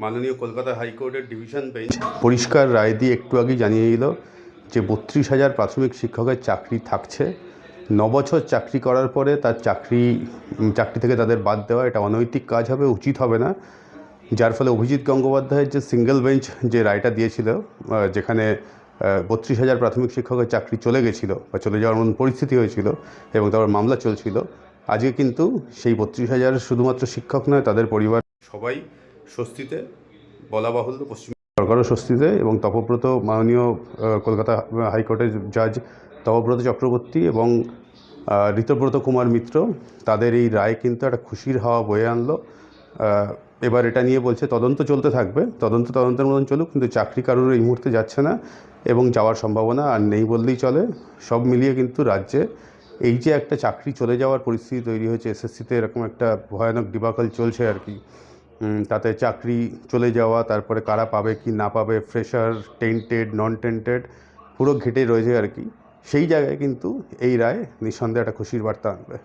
মাননীয় কলকাতা হাইকোর্টের division bench পরিষ্কার রায় দিয়ে একটু আগেই জানিয়ে দিল যে বত্রিশ হাজার প্রাথমিক শিক্ষকের চাকরি থাকছে। ন বছর চাকরি করার পরে তার চাকরি চাকরি থেকে তাদের বাদ দেওয়া এটা অনৈতিক কাজ হবে, উচিত হবে না। যার ফলে অভিজিৎ গঙ্গোপাধ্যায়ের যে সিঙ্গেল বেঞ্চ যে রায়টা দিয়েছিল যেখানে বত্রিশ হাজার প্রাথমিক শিক্ষকের চাকরি চলে গেছিল বা চলে যাওয়ার মতন পরিস্থিতি হয়েছিল এবং তারপর মামলা চলছিল, আজকে কিন্তু সেই বত্রিশ হাজার শুধুমাত্র শিক্ষক নয়, তাদের পরিবার সবাই স্বস্তিতে বলা বাহুল্য পশ্চিম সরকারও স্বস্তিতে এবং তপব্রত মাননীয় কলকাতা হাইকোর্টের জাজ তপব্রত চক্রবর্তী এবং ঋতব্রত কুমার মিত্র, তাদের এই রায় কিন্তু একটা খুশির হাওয়া বয়ে আনলো। এবার এটা নিয়ে বলছে, তদন্ত চলতে থাকবে। তদন্ত তদন্তের মতন চলুক, কিন্তু চাকরি কারোর এই মুহূর্তে যাচ্ছে না এবং যাওয়ার সম্ভাবনা আর নেই বললেই চলে। সব মিলিয়ে কিন্তু রাজ্যে এই যে একটা চাকরি চলে যাওয়ার পরিস্থিতি তৈরি হয়েছে, এসএসসিতে এরকম একটা ভয়ানক ডিবাকল চলছে আর কি। তাতে চাকরি চলে যাওয়া, তারপরে কারা পাবে, কি না পাবে ফ্রেশার টেন্টেড নন টেন্টেড পুরো ঘেটে রয়েছে আর কি। সেই জায়গায় কিন্তু এই রায় নিঃসন্দেহে একটা খুশির বার্তা আনবে।